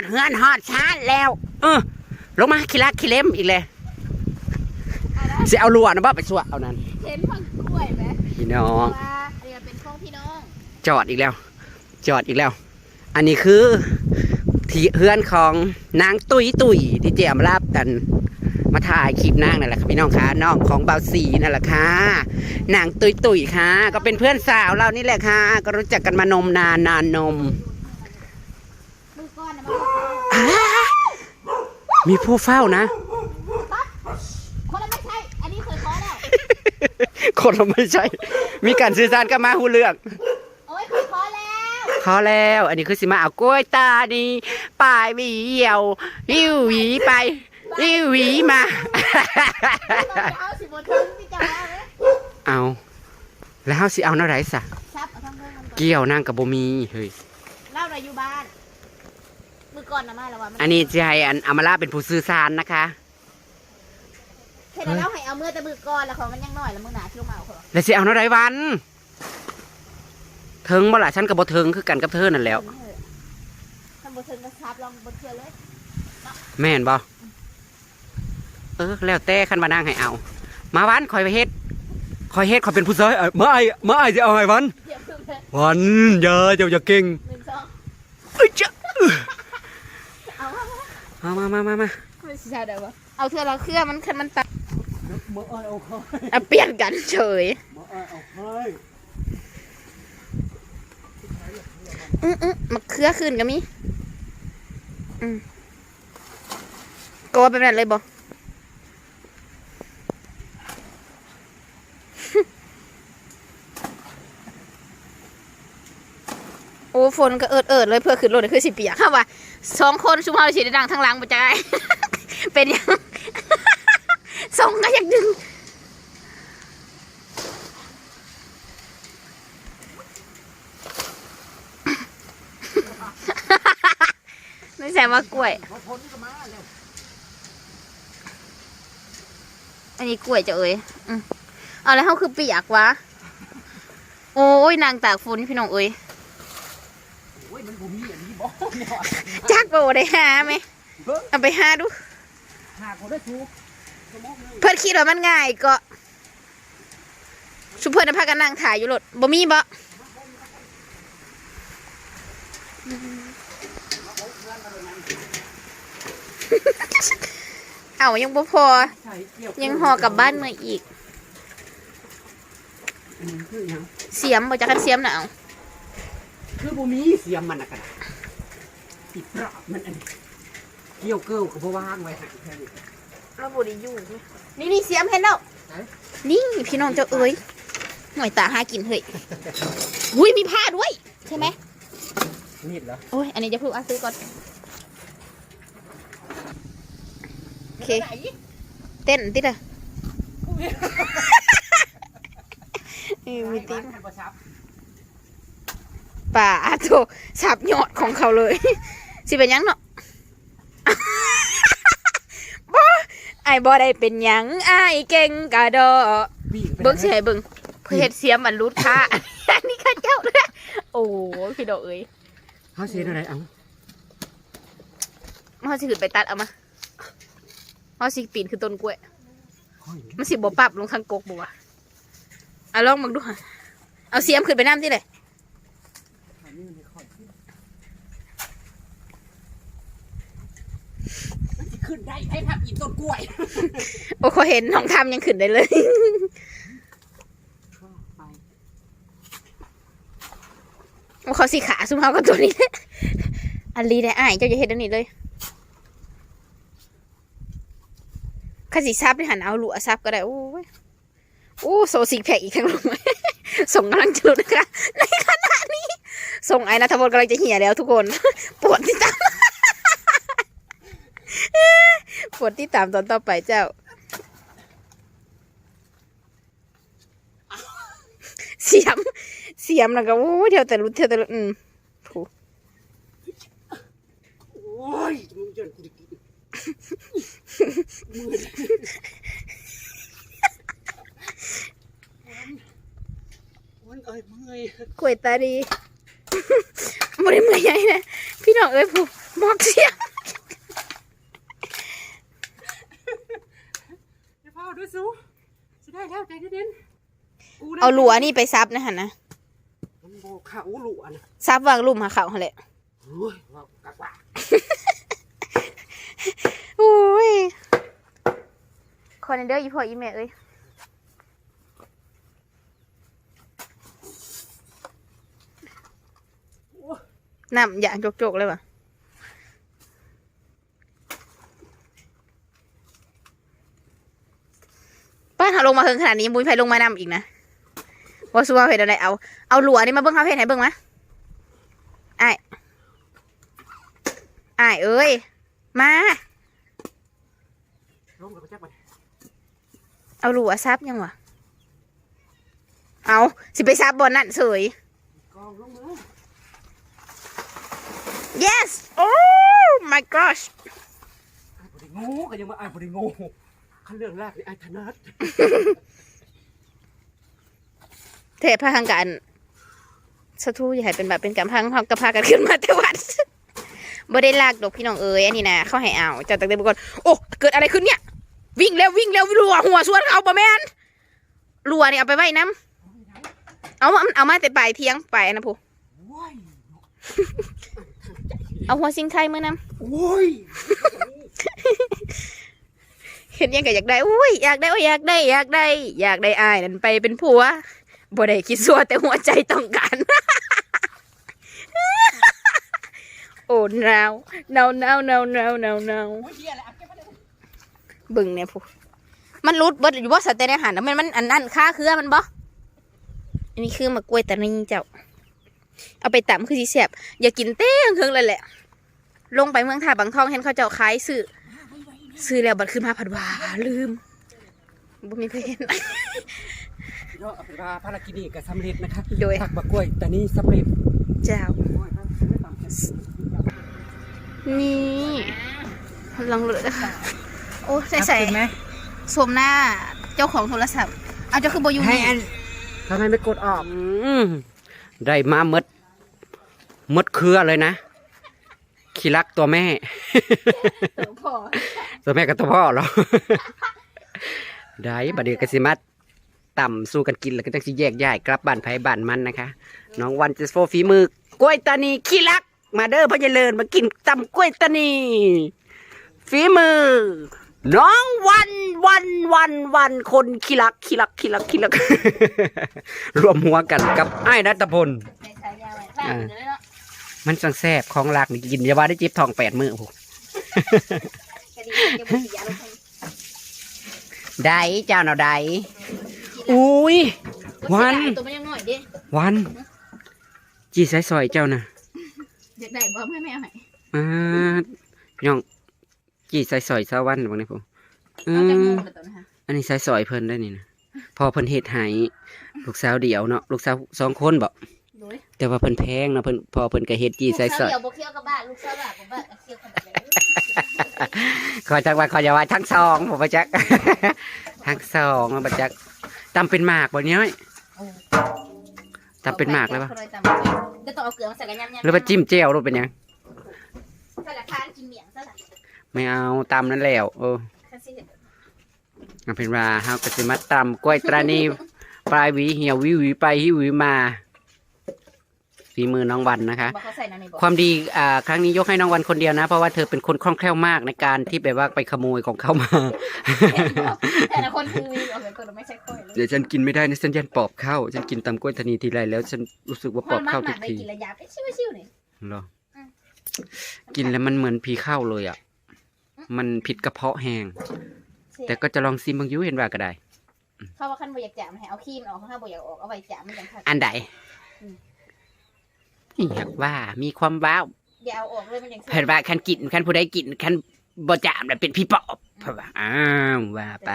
ดเฮือนฮอดชาติแล้ว เออลงมาคิลักคิเล็มอีกเลยสิเอาลวดนะบ่ไปสวะเอานั้นเห็นพังกล้วยไหมพี่น้องว่าเรียนเป็นของพี่น้องจอดอีกแล้ว จอดอีกแล้ว อันนี้คือที่เฮือนของนางตุยตุยที่เจียมราบกันมาถ่ายคลิปนางนั่นแหละค่ะพี่น้องคะน้องของเบาสีนั่นแหละค่ะนางตุยตุยค่ะ ก็เป็นเพื่อนสาวเรานี่แหละค่ะ ก็รู้จักกันมานมนานนานนม มือก้อนนะมา อ้ามีผู้เฝ้านะ คนละไม่ใช่ อันนี้เคยขอแล้ว คนเราไม่ใช่ มีการสื่อสารกันมาหูเรื่องโอ้ยเคยขอแล้วพอแล้ว อันนี้คือสิมาเอากล้วยตานี่ปลายหวีเหี่ยวหิ้วหวีไปหิ้วหวีมาเราเอาสิบนทึงพี่จ๋าเลยเอา แล้วเฮาสิเอาเนาะไรสะ ซับเอาทั้งเรื่องมันก่อนเกี่ยวนางกับบ่มีเฮ้ยเล่าเราอยู่บ้านมือ ก่อนนะมาแล้วว่ามัอันนี้จะให้อันอามาลาเป็นผู้สื่อสารนะคะเห็นแล้วให้เอาเมื่อแต่มือก่อนแล้วของมันยังน้อยแล้วมือหนาที่ลงมาเอาเขาหรอแล้วสิเอาเนาะไรวันเทิงบ่ล่ะฉันกับบ่เทิงคือกันกับเธอนั่นแหล้วทำบนทึงก็ซับลองบนเชือเลยแม่นบ่เออแล้วแต่คันว่านางให้เอา มาวันคอยไปเฮ็ดคอยเฮ็ดคอยเป็นผู้ซอยเอ้ยมาไอ้มาไอ้สิเอาให้วันเดี๋ยวคือเลยวันอย่าเจ้าอย่าเก่งหนึ่งสองเอ้ยจ้ะ เอามามามามามามาไม่ใช่เดี๋ยววะเอาเธอเราเครื่องมันคันมันตัดมาไอ้เอาให้เอาเปลี่ยนกันเฉยมาไอ้เอาให้อืออือมาเครือขึ้นก็มีอืมโกว่าเป็นแบบนั้นเลยบ ฝนก็เอิดเอิดเลยเพื่อขึ้นรถคือสิเปียกค่ะว่าสองคนชุมเฮาสิได้ดังทั้งหลังบ่จักไอ้เป็นยังส่งก็อยากดึงไม่ใช่ว่ากล้วย อันนี้กล้วยจะเอ่ยอืมเอาแล้วเขาคือเปียกวะ โอ้ยนางตากฝนพี่น้องเอ้ย โอ้ยมันบ่มีอันนี้บ่เนี่ย จักโบได้หาไหมเบิ่งเอาไปหาดูหากบ่ได้ถูกสมองนึงเพื่อนคิดว่ามันง่ายก็ชุบเพื่อนน่ะพากันนั่งถ่ายอยู่รถบ่มีบ่เอายังบ่พอใช่เกี่ยวยังห่อกลับบ้านเมื่ออีกอันนี้คือหยังเสียมบ่จักกันเสียมน่ะเอาคือบ่มีเสียมมันน่ะกัน ติดปราบมันอันนี้เกี่ยวเกิลก็บ่วางไว้ให้แค่นี้เราบ่ได้อยู่นี่นี่เสียมเห็นแล้วไหนนี่พี่น้องเจ้าเอ้ยหน่อยตาหากินเฮ้ยอุ้ยมีผ้าด้วย ใช่ไหมมีดเหรอโอ้ยอันนี้จะพูดอะซื้อก่อน โอเค เต้นติดอะเออมีติดป่าโถสับยอดของเขาเลย สิเป็นหยังเนาะบ่ไอ้บ่ได้เป็นหยังไอ้ายเก่งกะดอเบิ้งสิให้เบิ้งเพื่อเฮ็ดเสียมมันรูดค่าอันนี้ข้าเจ้าเลยโอ้ยพี่ดอกเอ้ยเฮาสิเฮ็ดอะไรเอามาสิขึ้นไปตัดเอามามาสิปีนคือต้นกล้วยค่อยมันสิบ่ปรับลงทางกกบ่วะเอาลองมึงดูหะเอาเสียมขึ้นไปน้ำที่ไหน ขึ้นได้ให้พับอีต้นกล้วย โอ้เขาเห็นน้องทำยังขึ้นได้เลยโอ้เขาสีขาซุ่มเขากับตัวนี้ อันลีได้อ้ายเจ้าจะเห็นอันนี้เลยข้าสีซับได้หันเอาหลัวซับก็ได้โอ้ยโอ้โซซิกแพคอีกครั้งลงมาส่งกำลังจะหลุดนะคะในขณะนี้ ส่งไอ้นัทพลกำลังจะเหี่ยแล้วทุกคน ปวดที่ตา มปวดที่ตามตอนต่อไปเจ้า เสียม เสียมแล้วก็โอ้ยเที่ยวแต่รุดเที่ยวแต่รุดอืมถูโอ้ยมึงจนกูดิมือมันเอ้ยเมื่อยกล้วยตาดีบ่ได้เมื่อยใหญ่นะพี่น้องเอ้ยผู้หมอกเสียง เดี๋ยวพ่อดูสูสิได้แล้วใจเย็นๆได้เอาหลัวนี่ไปซับนะฮะนะมันโบขาอูหลัวนะซับวางลุ่มหาเขาหั่นแหละโอ้ยว่ากากว่าโอ้ยคนในเด้ออีพ่ออีแม่เอ้ยน้ำอย่างจกๆเลยว่ะ ป้าหาลงมาเฮิงขนาดนี้บุญไฟลงมานำอีกนะว่าซัวเห็นอะไรเอา เอาหลัวนี่มาเบิ้งเขาเห็นไหนเบิ้งมะไอ้ายอ้ายเอ้ย มาลงกับจักมันเอาหลัวซับยังวะเอาสิไปซับบนนั่นเสยกองลงมือ yes oh my gosh ไอ้บริงูก็ยังมาไอ้บริงู ขั้นเรื่องแรกนี่ไอ้ธนัทเทพพังกันสะทูอย่าให้เป็นแบบเป็นกำพังพังกระพากันขึ้นมาแต่วัดบ่ได้ลากดอกพี่น้องเอ๋ยอันนี้นะเขาให้เอาจากตั้งแต่บุกอนโอ้เกิดอะไรขึ้นเนี่ย วิ่งเร็ววิ่งเร็วรัวหัวสวนเขาปะแมนรัวนี่เอาไปไว้น้ำเอามาเอามาแต่ปลายเที่ยงไปนะพูโว้ยเอาหัวซิงไทยมือน้โว้ยำ เห็นยังก็อยากได้อุ้ยอยากได้โอ้ยอยากได้อยากได้ อยากได้อายนั่นไปเป็นผัวบ่ได้คิดซัวแต่หัวใจต้องการโอ้ now now now now now now now โอ้ยเหี้ยอะไรอะเก็บไว้เลยบึงเนี่ยผู้มันรุดเบิดอยู่บ่าสเตนอาหารนะมันมันอันนั้นค่าคือมันบ่อันนี้คือมะกล้วยตานีเจ้า เอาไปตำคือสิแซ่บอย่ากินเต้งเคิงเลยแหละ ลงไปเมืองท่าบางทองเห็นเขาเจ้าขายซื้อ ซื้อแล้วบัดขึ้นมาผัดว่าลืมบ่มีเพเห็นเนาะเอาเป็นว่าภารกิจนี้ก็สำเร็จนะครับโดย ผักบะกล้วยแต่นี่สำเร็จเจ้า นี่ลองเลยนะคะโอ้ใส่ใส่ไหมสวมหน้าเจ้าของโทรศัพท์เอาเจ้าคือโบอยูให้นี่อันทำไมไม่กดออกได้มาหมดหมดเครือเลยนะ ขี้รักตัวแม่พอตัวแม่กับตัวพ่อเหรอ ได้บัดเดียวกสิมาต่ำสู้กันกินแล้วก็จะสิแยกย้ายกลับบ้านไผบ้านมันนะคะ น้องวันจะโฟฝีมือกล้วยตานีขี้รัก มาเด้อพ่อเจริญมากินตำกล้วยตานีฝีมือ น้องวันวันวันวันคนขี้รักขี้รักขี้รักขี้รัก รวมหัวกันกับไอ้ายนัทพล ในสายยาวไว้ฝากอยู่เลยเนาะ มันสังแซบของหลักนี่กินอยาว่าได้จิบทองแปดมือโอ้โหคดียังบ่สิยาลงทุนได้เจ้าเนาะได้อุ้ยวันบ่สิได้ตัวมันยังน้อยเด้วันจีใส่ซอยเจ้านะอยากได้บ่ให้แม่เอาให้อ่าพี่น้องจีใส่ซอยสาวันบางนี่ผมอืเอาจังมงงกับตัวนะคะอันนี้ใส่ซอยเพิ่นได้นี่นะพอเพิ่นเฮ็ดให้ลูกสาวเดียวเนาะลูกสาวสองคนบ่โด ยแต่ว่าเพิ่นแพงเนาะเพิ่นพอเพิ่นก็เฮ็ดจีใส่ซอยลูกสาวเดียวบ่เคี้ยวกับบ้านลูกสาวบ้านบ่บ้านเคี้ยวกับบ้านขอจักว่าขออย่าว่าทั้งสองผมบ่จัก ทั้งสองบ่จักตำเป็นหมากบ่เนี้ยตำเป็นหมากเลยปะก็ต้องเอาเกลือมาใส่กันยำๆหรือว่าจิ้มแจ่วหรือเป็นหยังใส่ละทานกินเมี่ยงซะล่ะไม่เอาตำนั่นแล้วเออคันสิเฮ็ดเอาเป็นว่าเฮาก็สิมาตำกล้วยตรานีปลายหวีเหี่ยวหวิวหวีไปหิวหวีมา ฝีมือน้องวันนะคะบ่เขาใส่นั่นนี่บ่ความดีอ่าครั้งนี้ยกให้น้องวันคนเดียวนะ เพราะว่าเธอเป็นคนคล่องแคล่วมากในการที่แบบว่าไปขโมยของเขามา แต่ละคนคือเอาเป็นคนไม่ใช่ค่อยเลยเดี๋ยวฉันกินไม่ได้นะฉันยันปอบเข้า ฉันกินตำกล้วยตานีทีไรแล้วฉันรู้สึกว่าปอบเข้าทุกได้ทีกินระยะไปชิวๆนี่ เหรออืม กินแล้วมันเหมือนผีเข้าเลยอะ มันผิดกระเพาะแห้งแต่ก็จะลองซิมบางอยูเห็นว่าก็ได้ เขาว่าคันบ่อยากแจมให้เอาครีมออกถ้าบ่อยากออกเอาไว้แจมมันจังคักอันใดอืม อยากว่ามีความว้าวอย่าเอาออกเลยมันจังเห็นว่าคันกินคันผู้ใดกินคันบ่จามแล้วเป็นพี่ปอบเพราะว่าอ้าวว่าไป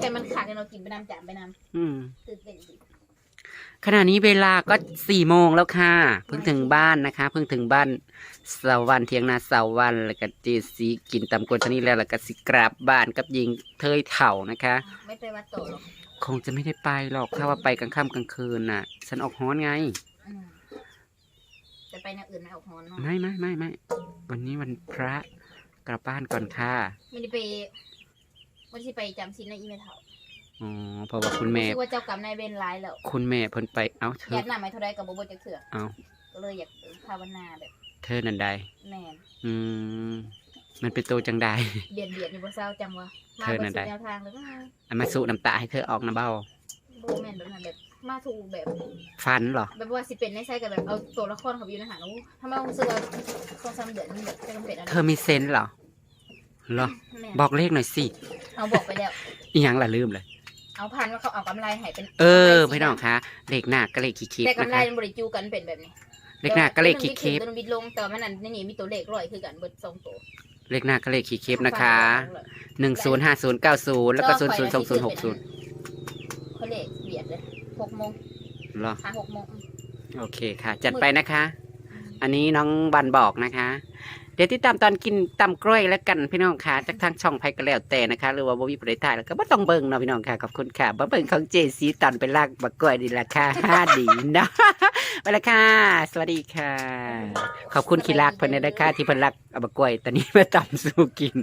แต่มันขาดให้เรากินไปน้ำจามไปน้อืมำตื่นเต้นดิขณะนี้เวลาก็สี่โมงแล้วค่ะ เพิ่งถึงบ้านนะคะ เพิ่งถึงบ้านสาวันเทียงนาสาวันแล้วก็เจสีกินตำกวนตอนนี้แล้วแล้วก็สิกราบบ้านกับยิงเทยเถ่านะคะ ไม่ไปวัดโตหรอกคงจะไม่ได้ไปหรอกถ้าว่าไปกลางค่ำกลางคืนน่ะ ฉันออกฮ้อนไง อืมแต่ไปในอื่นไม่ออกฮอนเนาะไม่ไม่ไม่ไม่วันนี้วันพระกลับบ้านก่อนค่ะไม่ได้ไปไม่ได้ไปจำศีลในอีเมลเถาอ๋อเพราะว่าคุณแม่ รู้สึกว่าเจ้ากรรมนายเวรร้ายแล้วคุณแม่เพิ่นไปเอ้าเธยัอดหน้าไม่เท่าไรกับบบจะเถื่อเอ้า ก็เลยอยากภาวนาแบบเธอนั่นใดแม่นอืมมันเป็นตัวจังใด เบียดเบียดอยู่บนเศร้าจังวะมาเธอบนนั่นได้สุดแนวทางเลยก็อันมาสู้น้ำตาให้เธอออกนะเบ้า โบแม่นแบบนั้นแบบ มาถูกแบบฟันเหรอ แบบว่าสิเป็นในไส้กับแบบเอาตัวละครเขาไปอยู่ในหาโอ้ทำไมรู้สึกว่าสองสามเดือนมันแบบจะกำเป็นอะไรเธอมีเซนส์เหรอเหรอ แม่นบอกเลขหน่อยสิเอาบอกไปแล้ว อีหยังล่ะลืมเลย เอาพันว่าเขาเอากำไรให้เป็นเออพี่น้องคะเลขหน้าก็เลขขี้คิดแต่นะกำไรคะมันบริจูกันเป็นแบบนี้เลขหน้าก็เลขขี้คิดตัวนึงบิดลงแต่ว่ามันนั่นนี่มีตัวเลขร้อยคือกันเบิดสองตัวเลขหน้าก็เลขขี้คิดนะคะหนึ่งศูนย์ห้าศูนย์เก้าศูนย์แล้วก็ศูนย์ศูนย์สองศูนย์หกศูนย์เขาเลขเบียดเลย หกโมงเหรอหาหกโมงโอเคค่ะ จัดไปนะคะ อันนี้น้องบันบอกนะคะ เดี๋ยวติดตามตอนกินตำกล้วยแล้วกันพี่น้องค่ะจากทางช่องไพก็แล้วแต่นะคะ หรือว่าบวิปริทายแล้วก็ไม่ต้องเบิ่งเนาะพี่น้องค่ะขอบคุณค่ะบ่เบิ่งของเจซีตอนไปลากบักกล้วยดีละค่ะดีเนาะไปละค่ะ สวัสดีค่ะ ขอบคุณคีรักเพิ่นนะคะที่เพิ่นรักเอาบักกล้วยตอนนี้มาตำสู้กิน